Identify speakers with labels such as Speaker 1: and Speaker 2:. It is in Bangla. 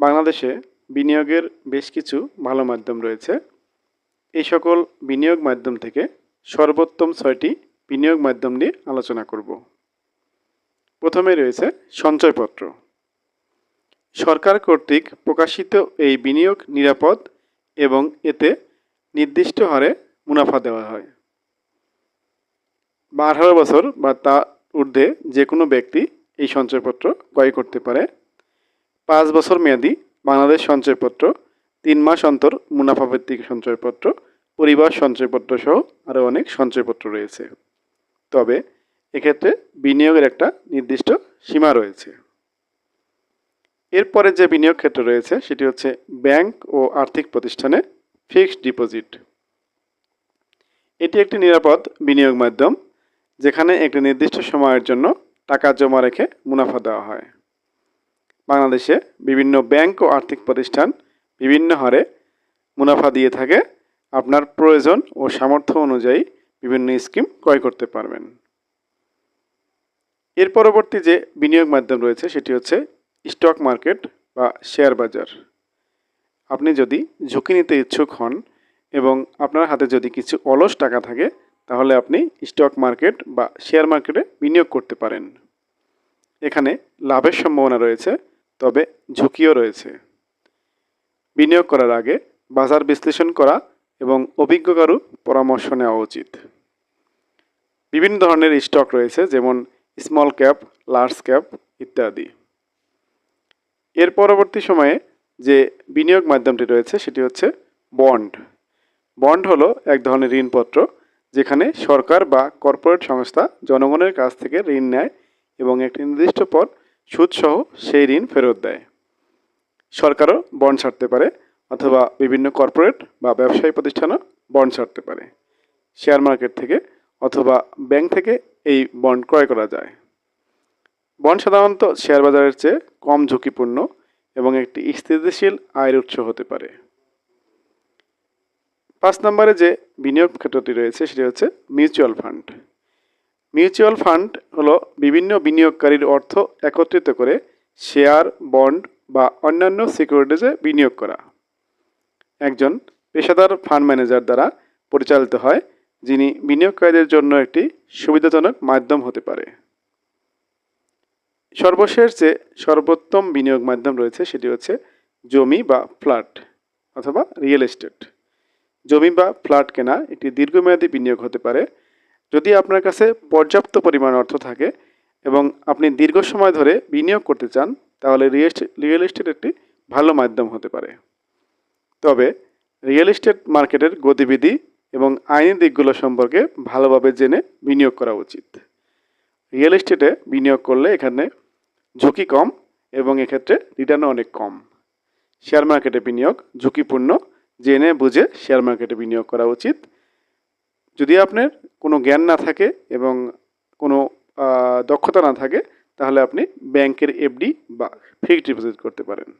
Speaker 1: বাংলাদেশে বিনিয়োগের বেশ কিছু ভালো মাধ্যম রয়েছে। এই সকল বিনিয়োগ মাধ্যম থেকে সর্বোত্তম ছয়টি বিনিয়োগ মাধ্যম নিয়ে আলোচনা করব। প্রথমে রয়েছে সঞ্চয়পত্র। সরকার কর্তৃক প্রকাশিত এই বিনিয়োগ নিরাপদ এবং এতে নির্দিষ্ট হারে মুনাফা দেওয়া হয়। বা আঠারো বছর বা তা ঊর্ধ্বে যে কোনো ব্যক্তি এই সঞ্চয়পত্র ক্রয় করতে পারে। পাঁচ বছর মেয়াদি বাংলাদেশ সঞ্চয়পত্র, তিন মাস অন্তর মুনাফা ভিত্তিক সঞ্চয়পত্র, পরিবার সঞ্চয়পত্র সহ আরও অনেক সঞ্চয়পত্র রয়েছে। তবে এক্ষেত্রে বিনিয়োগের একটা নির্দিষ্ট সীমা রয়েছে। এরপরে যে বিনিয়োগ ক্ষেত্র রয়েছে, সেটি হচ্ছে ব্যাংক ও আর্থিক প্রতিষ্ঠানে ফিক্সড ডিপোজিট। এটি একটি নিরাপদ বিনিয়োগ মাধ্যম, যেখানে একটি নির্দিষ্ট সময়ের জন্য টাকা জমা রেখে মুনাফা দেওয়া হয়। বাংলাদেশে বিভিন্ন ব্যাংক ও আর্থিক প্রতিষ্ঠান বিভিন্ন হারে মুনাফা দিয়ে থাকে। আপনার প্রয়োজন ও সামর্থ্য অনুযায়ী বিভিন্ন স্কিম ক্রয় করতে পারবেন। এর পরবর্তী যে বিনিয়োগ মাধ্যম রয়েছে, সেটি হচ্ছে স্টক মার্কেট বা শেয়ার বাজার। আপনি যদি ঝুঁকি নিতে ইচ্ছুক হন এবং আপনার হাতে যদি কিছু অলস টাকা থাকে, তাহলে আপনি স্টক মার্কেট বা শেয়ার মার্কেটে বিনিয়োগ করতে পারেন। এখানে লাভের সম্ভাবনা রয়েছে। তবে ঝুঁকিও রয়েছে। বিনিয়োগ করার আগে বাজার বিশ্লেষণ করা এবং অভিজ্ঞ কারও পরামর্শ নেওয়া উচিত। বিভিন্ন ধরনের স্টক রয়েছে, যেমন স্মল ক্যাপ, লার্জ ক্যাপ ইত্যাদি। এর পরবর্তী সময়ে যে বিনিয়োগ মাধ্যমটি রয়েছে, সেটি হচ্ছে বন্ড। বন্ড হলো এক ধরনের ঋণপত্র, যেখানে সরকার বা কর্পোরেট সংস্থা জনগণের কাছ থেকে ঋণ নেয় এবং একটি নির্দিষ্ট পর সুদসহ সেই ঋণ ফেরত দেয়। সরকারও বন্ড ছাড়তে পারে অথবা বিভিন্ন কর্পোরেট বা ব্যবসায়ী প্রতিষ্ঠানও বন্ড ছাড়তে পারে। শেয়ার মার্কেট থেকে অথবা ব্যাংক থেকে এই বন্ড ক্রয় করা যায়। বন্ড সাধারণত শেয়ার বাজারের চেয়ে কম ঝুঁকিপূর্ণ এবং একটি স্থিতিশীল আয়ের উৎস হতে পারে। পাঁচ নম্বরে যে বিনিয়োগ ক্ষেত্রটি রয়েছে সেটি হচ্ছে মিউচুয়াল ফান্ড। মিউচুয়াল ফান্ড হলো বিভিন্ন বিনিয়োগকারীর অর্থ একত্রিত করে শেয়ার, বন্ড বা অন্যান্য সিকিউরিটিজে বিনিয়োগ করা। একজন পেশাদার ফান্ড ম্যানেজার দ্বারা পরিচালিত হয়, যিনি বিনিয়োগকারীদের জন্য একটি সুবিধাজনক মাধ্যম হতে পারে। সর্বশেষ যে সর্বোত্তম বিনিয়োগ মাধ্যম রয়েছে সেটি হচ্ছে জমি বা ফ্ল্যাট অথবা রিয়েল এস্টেট। জমি বা ফ্ল্যাট কেনা একটি দীর্ঘমেয়াদী বিনিয়োগ হতে পারে যদি আপনার কাছে পর্যাপ্ত পরিমাণ অর্থ থাকে এবং আপনি দীর্ঘ সময় ধরে বিনিয়োগ করতে চান, তাহলে রিয়েল এস্টেট একটি ভালো মাধ্যম হতে পারে। তবে রিয়েল এস্টেট মার্কেটের গতিবিধি এবং আইনি দিকগুলো সম্পর্কে ভালোভাবে জেনে বিনিয়োগ করা উচিত। রিয়েল এস্টেটে বিনিয়োগ করলে এখানে ঝুঁকি কম এবং এক্ষেত্রে রিটার্নও অনেক কম। শেয়ার মার্কেটে বিনিয়োগ ঝুঁকিপূর্ণ, জেনে বুঝে শেয়ার মার্কেটে বিনিয়োগ করা উচিত। যদি আপনার কোনো জ্ঞান না থাকে এবং কোনো দক্ষতা না থাকে, তাহলে আপনি ব্যাংকের এফডি বা ফিক্সড ডিপোজিট করতে পারেন।